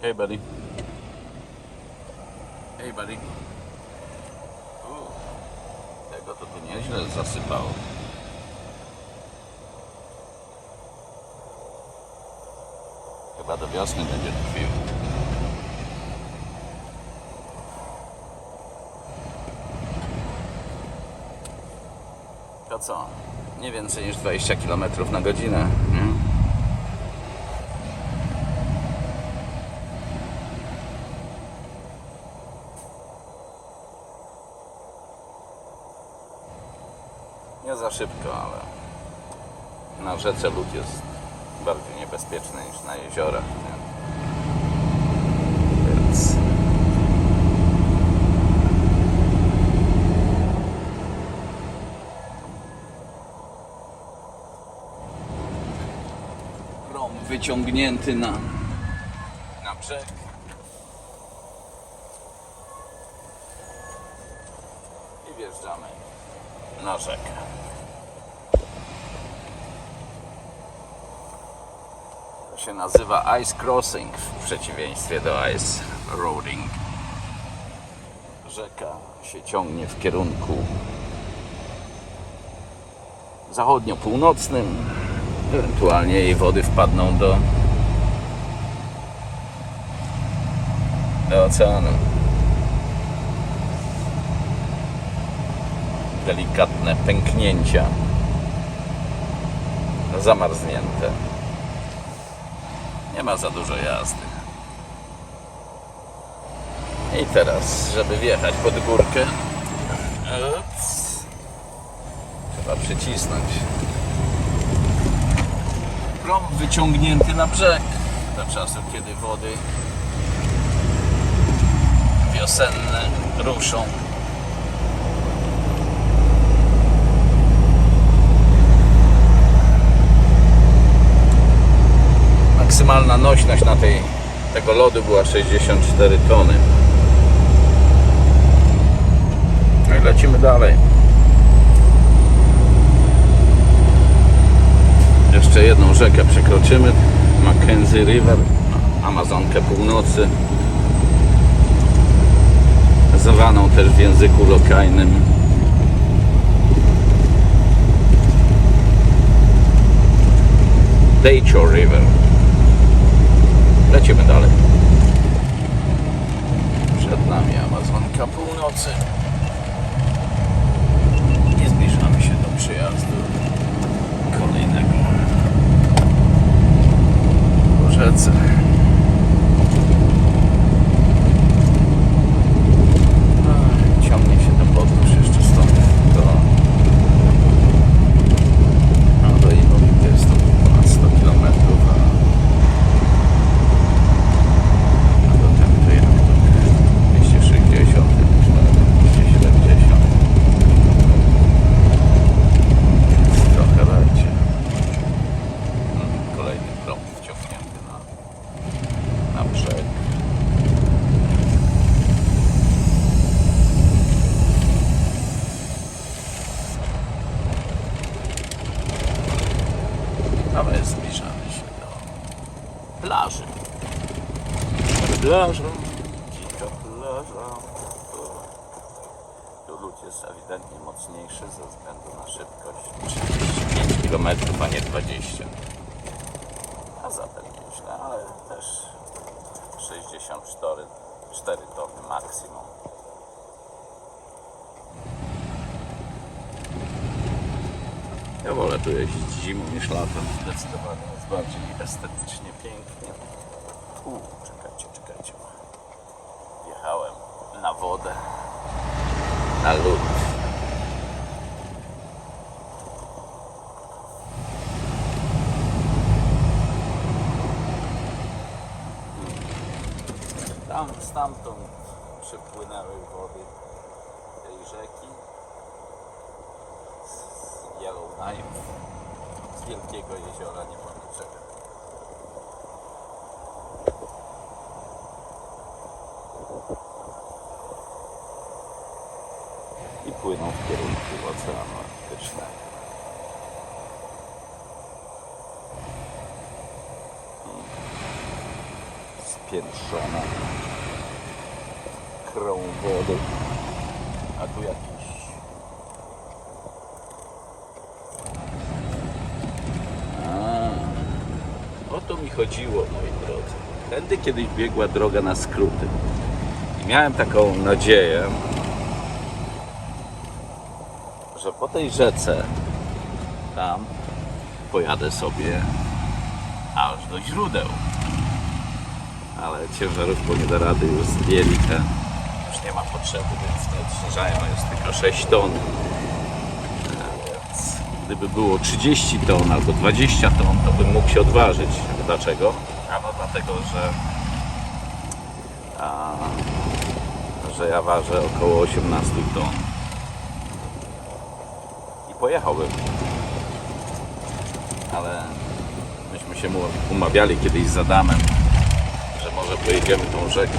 Hey, buddy. Hey, buddy. U, tego to tu nieźle zasypało. Chyba do wiosny będzie tkwił. To co? Nie więcej niż 20 km na godzinę. Nie za szybko, ale na rzece lód jest bardziej niebezpieczny niż na jeziorach. Nie? Więc wyciągnięty na, na brzeg. I wjeżdżamy na rzekę. Się nazywa Ice Crossing w przeciwieństwie do Ice Roading. Rzeka się ciągnie w kierunku zachodnio-północnym. Ewentualnie jej wody wpadną do, do oceanu. Delikatne pęknięcia. Zamarznięte. Nie ma za dużo jazdy. I teraz, żeby wjechać pod górkę, trzeba przycisnąć. Prom wyciągnięty na brzeg do czasu, kiedy wody wiosenne ruszą. Maksymalna nośność na tej, tego lodu była 64 tony. No i lecimy dalej. Jeszcze jedną rzekę przekroczymy. Mackenzie River, Amazonkę Północy. Zwaną też w języku lokalnym Daychore River. Lecimy dalej. Przed nami Amazonka Północy. I zbliżamy się do przyjazdu kolejnego po rzece. Ach, Ciągnie się to podróż jeszcze stąd do a do Iwowicy jest to ponad 100 km, a, a do tam to jak to 260, 270 trochę dajcie. Mm, Kolejny prąd wciągnięty na, na brzeg. A my zbliżamy się do plaży. Plaża, dzika plaża. Tu lód jest ewidentnie mocniejszy ze względu na szybkość 35 km, a nie 20. A zatem myślę, ale też 64 4 tony maksimum. Ja wolę tu jeździć zimą niż latem. Zdecydowanie jest bardziej estetycznie pięknie czekajcie, czekajcie. Wjechałem na wodę, na lód. Tam, stamtąd przypłynęły wody tej rzeki z Yellowknife, z wielkiego jeziora Niepomniczego. I płyną w kierunku Oceanu Arktycznego. spiętrzona krą wody. A tu jakiś A, o to mi chodziło, moi drodzy. Tędy kiedyś biegła droga na skróty. I miałem taką nadzieję, że po tej rzece tam pojadę sobie aż do źródeł. Ale ciężarówką nie da rady, już zdjęli te. Potrzeby, więc nie odciążają, jest tylko 6 ton. Więc gdyby było 30 ton albo 20 ton, to bym mógł się odważyć. Dlaczego? Ano dlatego, że a, że ja ważę około 18 ton. I pojechałbym. Ale myśmy się umawiali kiedyś z Adamem, że może pojedziemy tą rzeką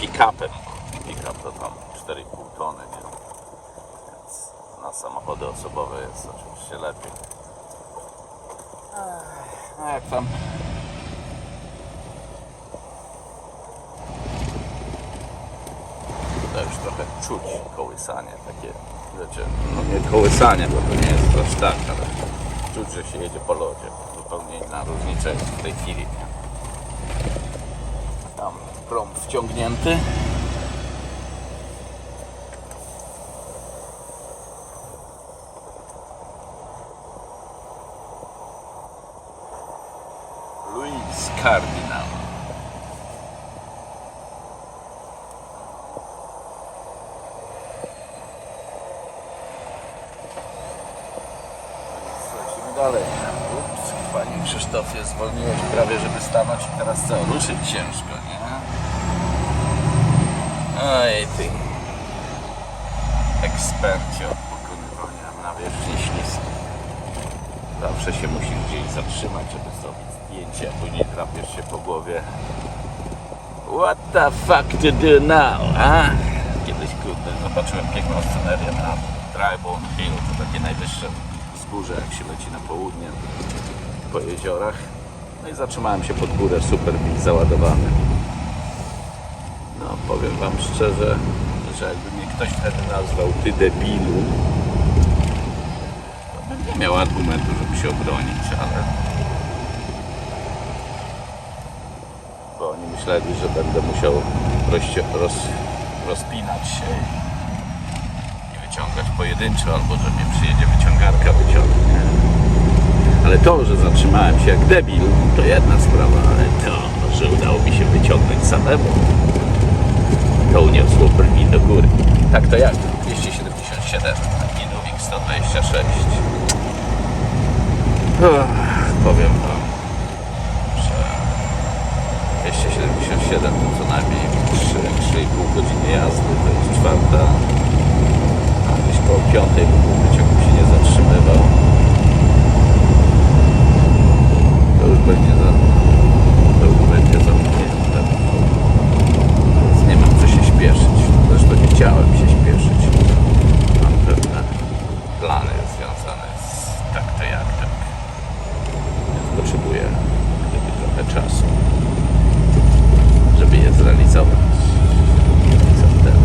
pick-upem. Pick-up to tam 4,5 tony, nie? Więc na samochody osobowe jest oczywiście lepiej. No jak tam? Już trochę czuć kołysanie takie, no nie kołysanie, bo to nie jest aż tak, ale czuć, że się jedzie po lodzie. Zupełnie inna różnica jest w tej chwili. Tam prom wciągnięty. Cardinal. Lecimy dalej. Ups, Panie Krzysztofie, zwolniłeś prawie, żeby stanąć teraz co? Ruszyć ciężko, nie? Oj, ty. Ekspercie od pokonywania nawierzchni śliskiej. Zawsze się musisz gdzieś zatrzymać, żeby zrobić zdjęcie, a później drapiesz się po głowie. What the fuck to do now, a? Kiedyś kurde, zobaczyłem piękną scenerię na Drybone Hill, to takie najwyższe wzgórze, jak się leci na południe po jeziorach. No i zatrzymałem się pod górę, super bit załadowany. No powiem wam szczerze, że jakby mnie ktoś wtedy nazwał ty debilu, nie miał argumentu, żeby się obronić, ale bo oni myśleli, że będę musiał roz, roz, rozpinać się i wyciągać pojedynczo, albo że mnie przyjedzie wyciągarka wyciągnie. Ale to, że zatrzymałem się jak debil, to jedna sprawa, ale to, że udało mi się wyciągnąć samemu, to uniosło brwi do góry. Tak to jak? 277, Inuvik 126. Powiem wam, że 277 to co najmniej 3-3,5 godziny jazdy, to jest czwarta. A gdzieś po piątej być, jakbym się nie zatrzymywał. To już będzie za, to już będzie zamknięte. Więc nie mam co się śpieszyć. Zresztą nie chciałem się śpieszyć. Mam pewne plany związane z tak to jak tak. Więc potrzebuję gdyby trochę czasu żeby je zrealizować. I co wtedy?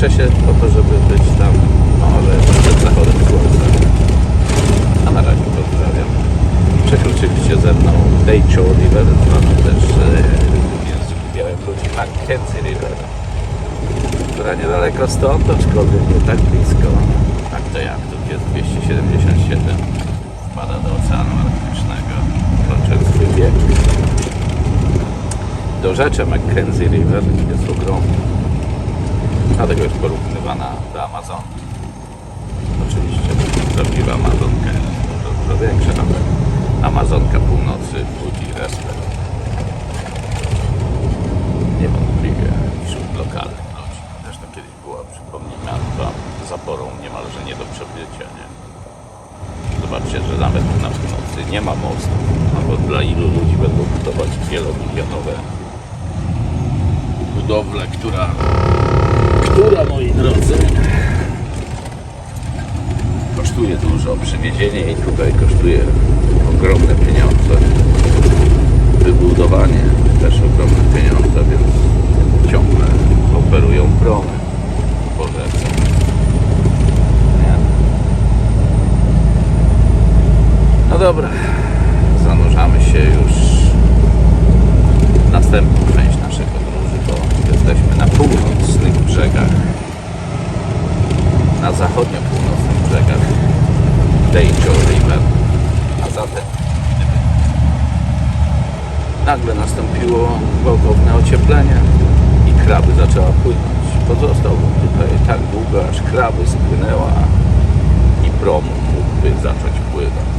Także śpieszę się po to, żeby być tam może przed zachodem słońca. A na razie pozdrawiam. Przekroczyliście ze mną Dejcho River, mamy też e, w języku białym ludzi Mackenzie River, która niedaleko stąd, aczkolwiek nie tak blisko. Tak to jak, tu jest 277 wpada do Oceanu Arktycznego, kończąc swój bieg. Do rzeczy Mackenzie River jest ogromna. Dlatego jest porównywana do Amazonki. Oczywiście prawdziwa Amazonka jest dużo, dużo większa, ale Amazonka północy budzi respekt. Niewątpliwie wśród lokalnych ludzi. Zresztą kiedyś była, przypomnijmy, Alba zaporą niemalże nie do przebycia, nie? Zobaczcie, że nawet na północy nie ma mostu. Albo dla ilu ludzi będą budować wielomilionowe budowle, która, która, moi drodzy, kosztuje dużo. Przywiezienie i tutaj kosztuje ogromne pieniądze. Wybudowanie też ogromne pieniądze, więc ciągle operują promy. No dobra, zanurzamy się już w następnym jesteśmy na północnych brzegach, na zachodnio-północnych brzegach Danger River. A zatem nagle nastąpiło gwałtowne ocieplenie i kraby zaczęła płynąć, pozostałbym tutaj tak długo, aż kraby spłynęła i prom mógłby zacząć płynąć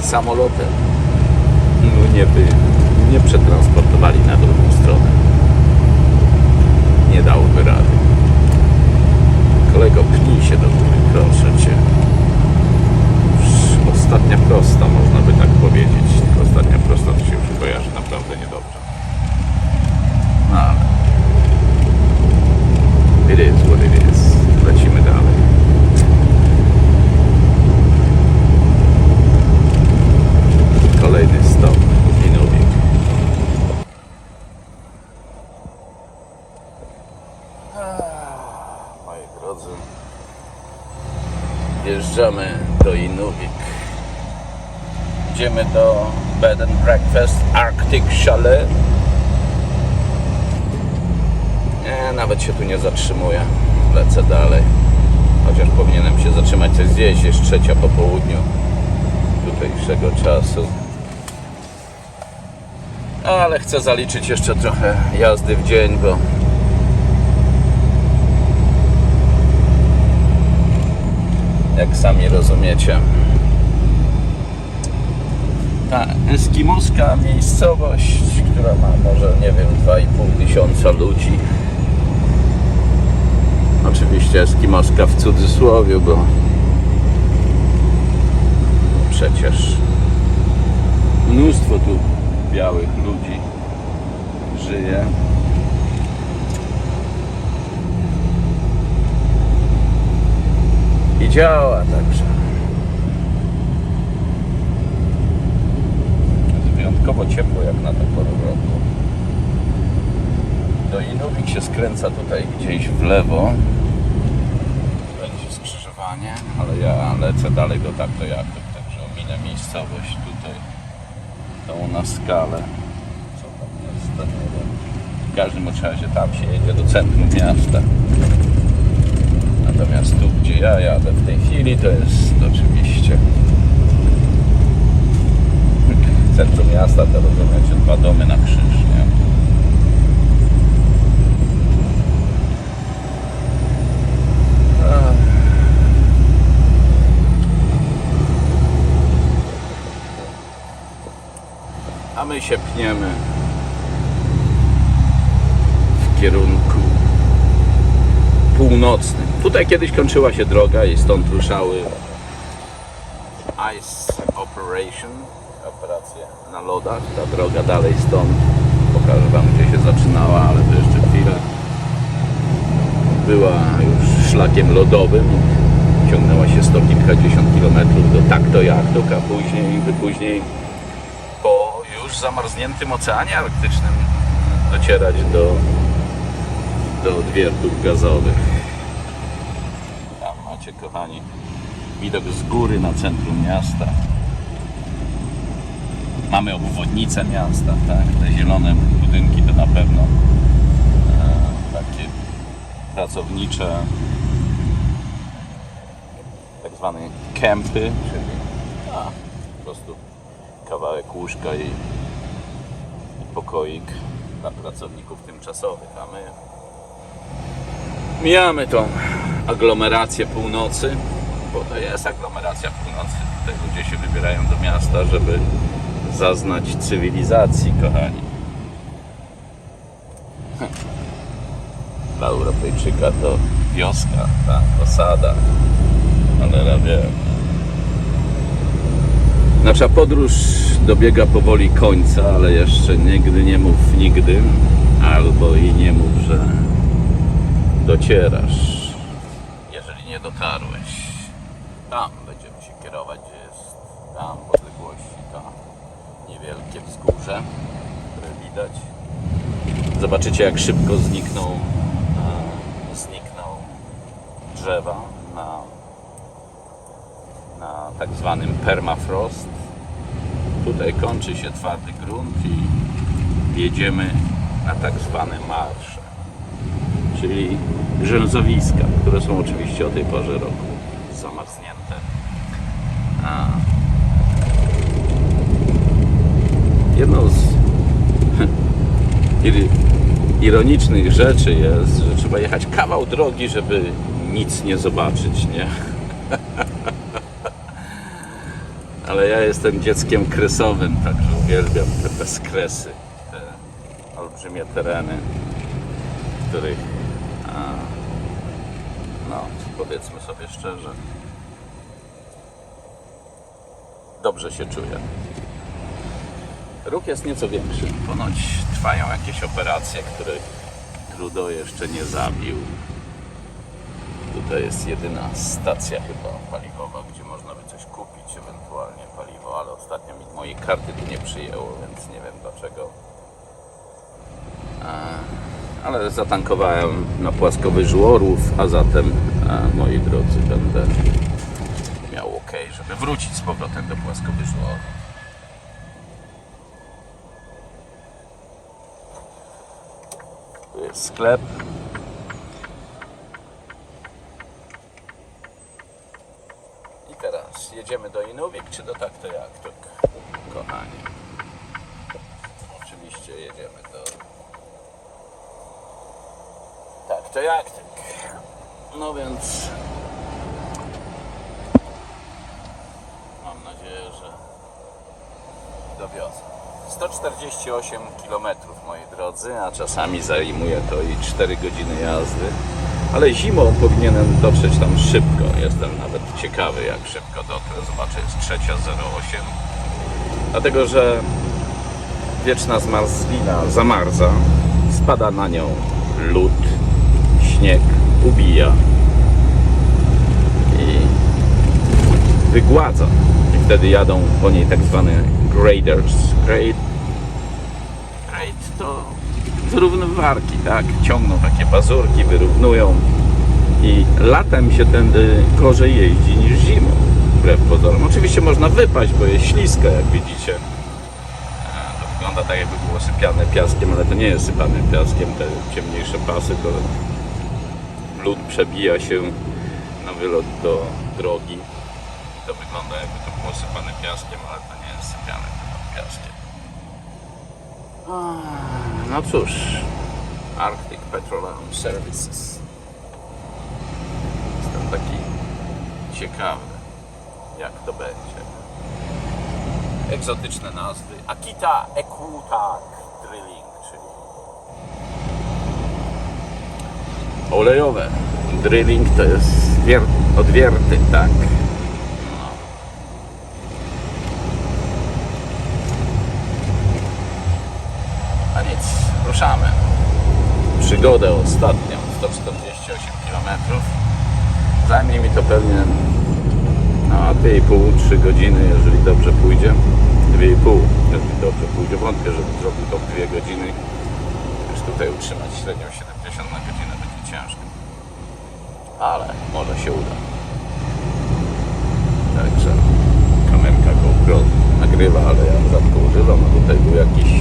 samolotem no nie by nie przetransportowali na drugą stronę. Nie dałoby rady. Kolego, pnij się do góry, proszę cię. Już ostatnia prosta, można by tak powiedzieć. Tylko ostatnia prosta to się już kojarzy naprawdę niedobrze. No ale... It is what it is. Lecimy dalej. Kolejny stop. Inuvik. Moi drodzy, wjeżdżamy do Inuvik. Idziemy do Bed and Breakfast Arctic Chalet. Nie, nawet się tu nie zatrzymuję. Lecę dalej. Chociaż powinienem się zatrzymać coś zjeść. Jest trzecia po południu tutejszego czasu. Ale chcę zaliczyć jeszcze trochę jazdy w dzień, bo jak sami rozumiecie, ta eskimoska miejscowość, która ma może, nie wiem, 2,5 tysiąca ludzi. Oczywiście eskimoska w cudzysłowie, bo przecież mnóstwo tu białych ludzi żyje. I działa także. Jest wyjątkowo ciepło jak na tę porę roku. Do Inuvik się skręca tutaj gdzieś w lewo. Będzie skrzyżowanie, ale ja lecę dalej do takto jakto, także ominę miejscowość tutaj tą na skalę. Co tam jest? W każdym razie tam się jedzie do centrum miasta. Natomiast tu, gdzie ja jadę w tej chwili, to jest oczywiście centrum miasta, to rozumiecie, dwa domy na krzyż, nie? A my się pniemy w kierunku północnym. Tutaj kiedyś kończyła się droga i stąd ruszały Ice Operation, operacje na lodach. Ta droga dalej stąd. Pokażę Wam, gdzie się zaczynała, ale to jeszcze chwilę. Była już szlakiem lodowym. Ciągnęła się sto kilkadziesiąt kilometrów do takto jaktok, a później, później po już zamarzniętym Oceanie Arktycznym docierać do, do odwiertów gazowych. Macie, kochani, widok z góry na centrum miasta. Mamy obwodnicę miasta, tak? Te zielone budynki to na pewno e, takie pracownicze, tak zwane kempy, czyli a, po prostu kawałek łóżka i, i pokoik dla pracowników tymczasowych, a my mijamy tą aglomerację północy, bo to jest aglomeracja północy. Tutaj ludzie się wybierają do miasta, żeby zaznać cywilizacji, kochani. Dla Europejczyka to wioska, ta osada, ale wiem. Nasza podróż dobiega powoli końca, ale jeszcze nigdy nie mów nigdy, albo i nie mów, że docierasz, dotarłeś. Tam będziemy się kierować, gdzie jest tam w odległości to niewielkie wzgórze, które widać. Zobaczycie jak szybko znikną, e, znikną drzewa na, na tak zwanym permafrost. Tutaj kończy się twardy grunt i jedziemy na tak zwane marsze, czyli rzęzowiska, które są oczywiście o tej porze roku zamarznięte. A jedną z ir- ironicznych rzeczy jest, że trzeba jechać kawał drogi, żeby nic nie zobaczyć, nie? Ale ja jestem dzieckiem kresowym, także uwielbiam te bezkresy, te olbrzymie tereny, których, powiedzmy sobie szczerze, dobrze się czuję. Ruch jest nieco większy. Ponoć trwają jakieś operacje, których Trudeau jeszcze nie zabił. Tutaj jest jedyna stacja chyba paliwowa, gdzie można by coś kupić, ewentualnie paliwo, ale ostatnio mi mojej karty tu nie przyjęło, więc nie wiem dlaczego. E, Ale zatankowałem na płaskowyżu Orłów, a zatem, e, moi drodzy, będę miał ok, żeby wrócić z powrotem do płaskowyżu Orłów. Tu jest sklep. I teraz jedziemy do Inówik, czy do tak to jak to, kochani? Oczywiście jedziemy do... Tak to jak tak. No więc... Mam nadzieję, że dowiozę. 148 km moi drodzy, a czasami zajmuje to i 4 godziny jazdy. Ale zimą powinienem dotrzeć tam szybko. Jestem nawet ciekawy jak szybko dotrę. Zobaczę, jest 3.08. Dlatego, że wieczna zmarzlina zamarza, spada na nią lód, śnieg, ubija i wygładza. I wtedy jadą po niej tak zwane graders. Grade, grade to wyrównywarki, tak? Ciągną takie pazurki, wyrównują i latem się tędy gorzej jeździ niż zimą, wbrew pozorom. Oczywiście można wypaść, bo jest ślisko, jak widzicie. Wygląda tak, jakby było sypiane piaskiem, ale to nie jest sypane piaskiem. Te ciemniejsze pasy to lód przebija się na wylot do drogi. To wygląda jakby to było sypane piaskiem, ale to nie jest sypiane tylko piaskiem. No cóż, Arctic Petroleum Services. Jestem taki ciekawy, jak to będzie. Egzotyczne nazwy. Akita Ekutak Drilling, czyli olejowe. Drilling to jest wier- odwierty, tak. A nic, ruszamy. Przygodę ostatnią, 148 km. Zajmie mi to pewnie no, 2,5-3 godziny, jeżeli dobrze pójdzie. 2,5, jeżeli dobrze pójdzie. Wątpię, żeby zrobił to w 2 godziny. Już tutaj utrzymać średnią 70 na godzinę ciężko. Ale może się uda. Także kamerka GoPro nagrywa, ale ja rzadko używam. A tutaj był jakiś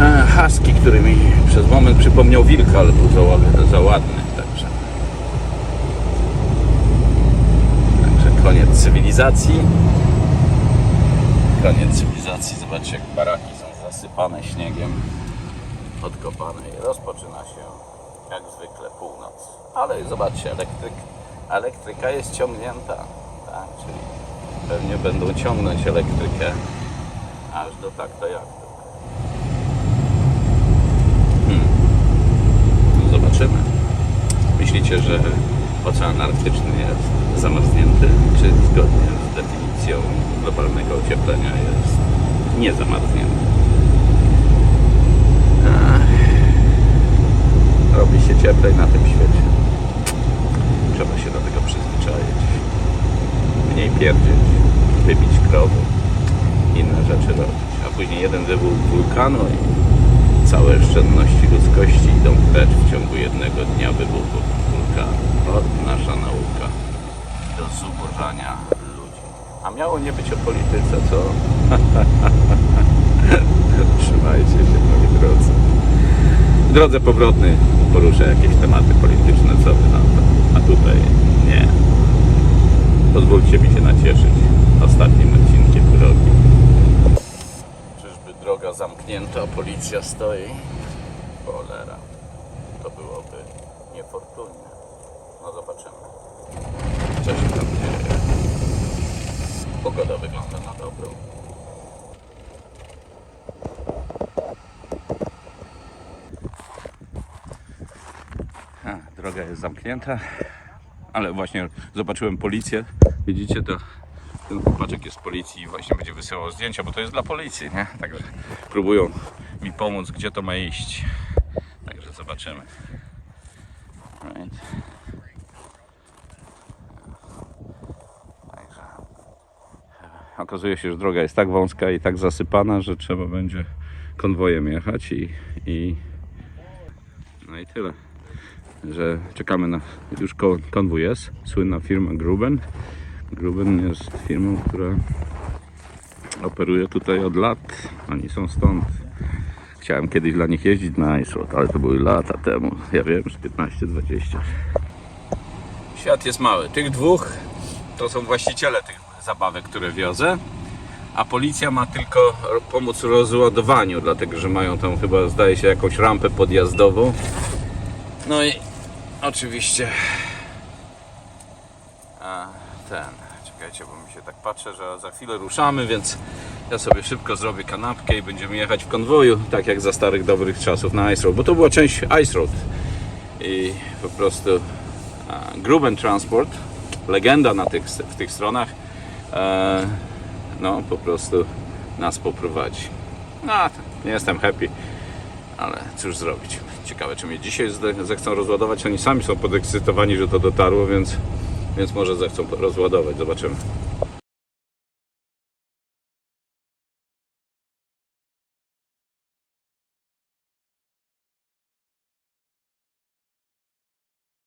e, husky, który mi przez moment przypomniał wilka, ale był za, za ładny. Także Także koniec cywilizacji. Koniec cywilizacji. Zobaczcie, jak baraki są zasypane śniegiem, i rozpoczyna się jak zwykle północ. Ale zobaczcie, elektryk, elektryka jest ciągnięta. Tak, czyli pewnie będą ciągnąć elektrykę aż do tak to jak. Hmm. Zobaczymy. Myślicie, że Ocean Arktyczny jest zamarznięty, czy zgodnie z definicją globalnego ocieplenia jest niezamarznięty? Nie być o polityce, co? Trzymajcie się, moi drodzy. W drodze powrotnej poruszę jakieś tematy polityczne, co wy na. A tutaj nie. Pozwólcie mi się nacieszyć ostatnim odcinkiem drogi. Czyżby droga zamknięta, policja stoi? Cholera. To byłoby niefortunnie. No zobaczymy. Co się tam dzieje? Pogoda wygląda na dobrą. A, droga jest zamknięta, ale właśnie zobaczyłem policję. Widzicie to? Ten chłopaczek jest z policji i właśnie będzie wysyłał zdjęcia, bo to jest dla policji, nie? Także próbują mi pomóc, gdzie to ma iść. Także zobaczymy. Right. Także okazuje się, że droga jest tak wąska i tak zasypana, że trzeba będzie konwojem jechać i, i no i tyle. Że czekamy na już ko- konwój jest. Słynna firma Gruben. Gruben jest firmą, która operuje tutaj od lat. Oni są stąd. Chciałem kiedyś dla nich jeździć na Ice Road, ale to były lata temu. Ja wiem, z 15-20. Świat jest mały. Tych dwóch to są właściciele tych zabawek, które wiozę. A policja ma tylko pomóc w rozładowaniu, dlatego że mają tam chyba, zdaje się, jakąś rampę podjazdową. No i oczywiście a, ten, czekajcie, bo mi się tak patrzę, że za chwilę ruszamy, więc ja sobie szybko zrobię kanapkę i będziemy jechać w konwoju, tak jak za starych dobrych czasów na Ice Road, bo to była część Ice Road i po prostu a, Gruben Transport, legenda na tych, w tych stronach, no po prostu nas poprowadzi. No, nie jestem happy, ale cóż zrobić. Ciekawe, czy mnie dzisiaj zechcą rozładować. Oni sami są podekscytowani, że to dotarło, więc, więc może zechcą rozładować. Zobaczymy.